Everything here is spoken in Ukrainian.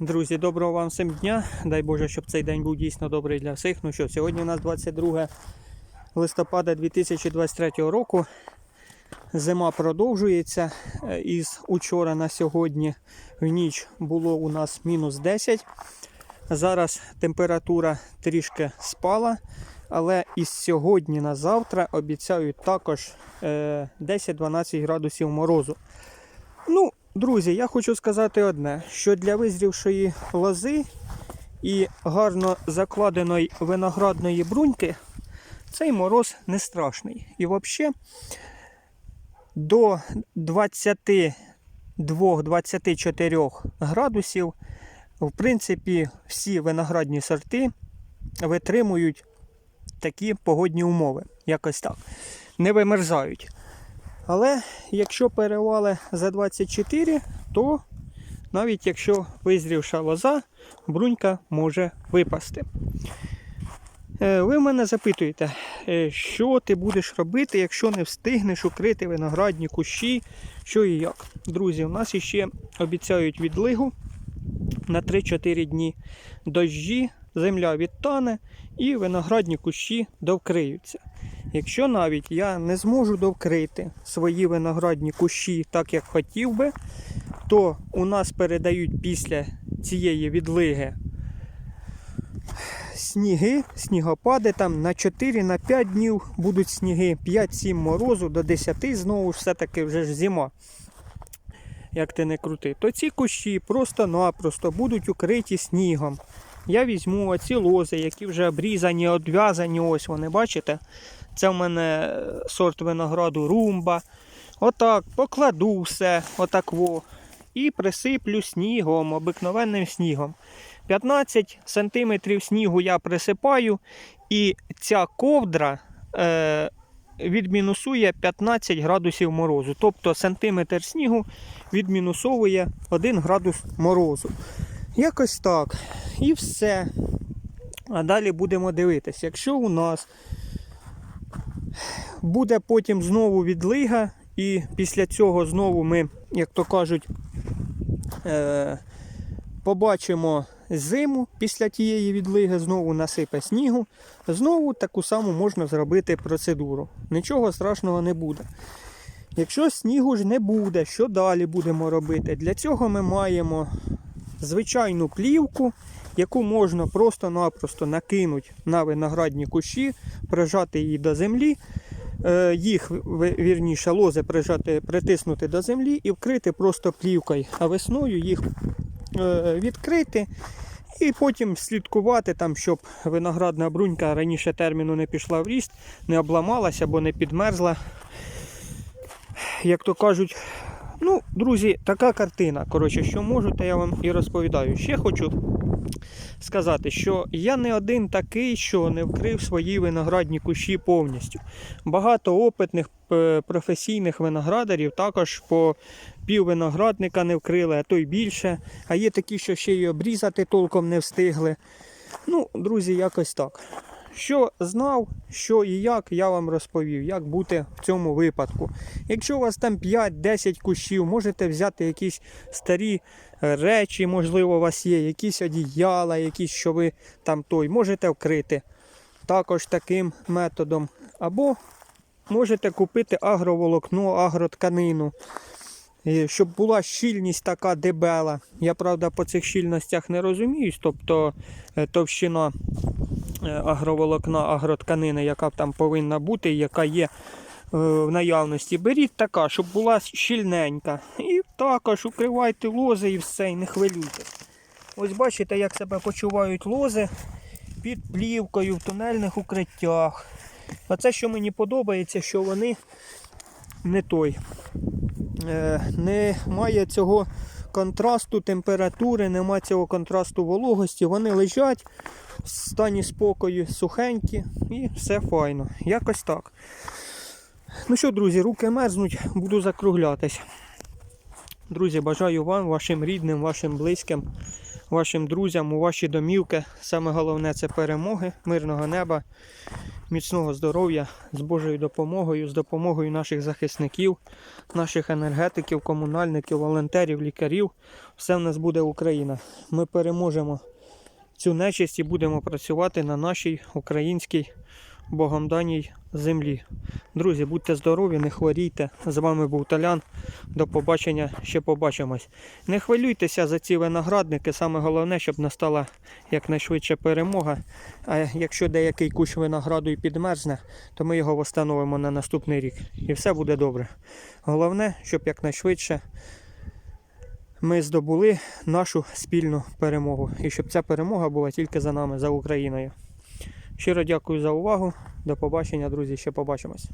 Друзі, доброго вам всім дня. Дай Боже, щоб цей день був дійсно добрий для всіх. Ну що, сьогодні у нас 22 листопада 2023 року. Зима продовжується. Е, Із учора на сьогодні в ніч було у нас мінус 10. Зараз температура трішки спала, але із сьогодні на завтра обіцяють також е, 10-12 градусів морозу. Ну, друзі, я хочу сказати одне: що для визрівшої лози і гарно закладеної виноградної бруньки цей мороз не страшний. І взагалі до 22-24 градусів, в принципі, всі виноградні сорти витримують такі погодні умови. Якось так. Не вимерзають. Але якщо перевали за 24, то навіть якщо визрівша лоза, брунька може випасти. Е, Ви мене запитуєте, е, що ти будеш робити, якщо не встигнеш укрити виноградні кущі, що і як. Друзі, у нас іще обіцяють відлигу на 3-4 дні дощі, земля відтане і виноградні кущі довкриються. Якщо навіть я не зможу довкрити свої виноградні кущі так, як хотів би, то у нас передають після цієї відлиги сніги, снігопади там на 4-5 днів будуть сніги, 5-7 морозу до 10 знову ж все-таки вже ж зима. Як ти не крути, то ці кущі просто-напросто будуть укриті снігом. Я візьму оці лози, які вже обрізані, одв'язані, ось вони, бачите? Це в мене сорт винограду румба. Отак, покладу все, отак во. І присиплю снігом, обикновенним снігом. 15 сантиметрів снігу я присипаю, і ця ковдра е, відмінусує 15 градусів морозу. Тобто сантиметр снігу відмінусовує 1 градус морозу. Якось так. І все. А далі будемо дивитися. Якщо у нас буде потім знову відлига, і після цього знову ми, як то кажуть, е- побачимо зиму після тієї відлиги, знову насипе снігу, знову таку саму можна зробити процедуру. Нічого страшного не буде. Якщо снігу ж не буде, що далі будемо робити? Для цього ми маємо звичайну плівку, яку можна просто-напросто накинути на виноградні кущі, прижати її до землі, е, їх вірніше лози прижати, притиснути до землі і вкрити просто плівкою, а весною їх е, відкрити. І потім слідкувати, там, щоб виноградна брунька раніше терміну не пішла в ріст, не обламалася або не підмерзла. Як то кажуть, ну, друзі, така картина. Коротше, що можу, то я вам і розповідаю. Ще хочу сказати, що я не один такий, що не вкрив свої виноградні кущі повністю. Багато опитних е, професійних виноградарів також по пів виноградника не вкрили, а то й більше. А є такі, що ще й обрізати толком не встигли. Ну, друзі, якось так. Що знав, що і як, я вам розповів, як бути в цьому випадку. Якщо у вас там 5-10 кущів, можете взяти якісь старі е, речі, можливо, у вас є, якісь одіяла, якісь, що ви там той, можете вкрити також таким методом. Або можете купити агроволокно, агротканину. Щоб була щільність така дебела. Я, правда, по цих щільностях не розуміюсь, тобто е, товщина агроволокна, агротканини, яка там повинна бути, яка є е, в наявності. Беріть така, щоб була щільненька. І також укривайте лози і все, і не хвилюйтесь. Ось бачите, як себе почувають лози під плівкою в тунельних укриттях. Оце, що мені подобається, що вони не той. Е, немає цього контрасту температури, нема цього контрасту вологості. Вони лежать в стані спокою, сухенькі і все файно. Якось так. Ну що, друзі, руки мерзнуть, буду закруглятись. Друзі, бажаю вам, вашим рідним, вашим близьким вашим друзям у ваші домівки. Саме головне це перемоги, мирного неба, міцного здоров'я з Божою допомогою, з допомогою наших захисників, наших енергетиків, комунальників, волонтерів, лікарів. Все в нас буде Україна. Ми переможемо цю нечисть і будемо працювати на нашій українській Богом даній землі. Друзі, будьте здорові, не хворійте. З вами був Талян. До побачення, ще побачимось. Не хвилюйтеся за ці виноградники. Саме головне, щоб настала якнайшвидше перемога. А якщо деякий кущ винограду і підмерзне, то ми його встановимо на наступний рік. І все буде добре. Головне, щоб якнайшвидше ми здобули нашу спільну перемогу. І щоб ця перемога була тільки за нами, за Україною. Щиро дякую за увагу. До побачення, друзі. Ще побачимось.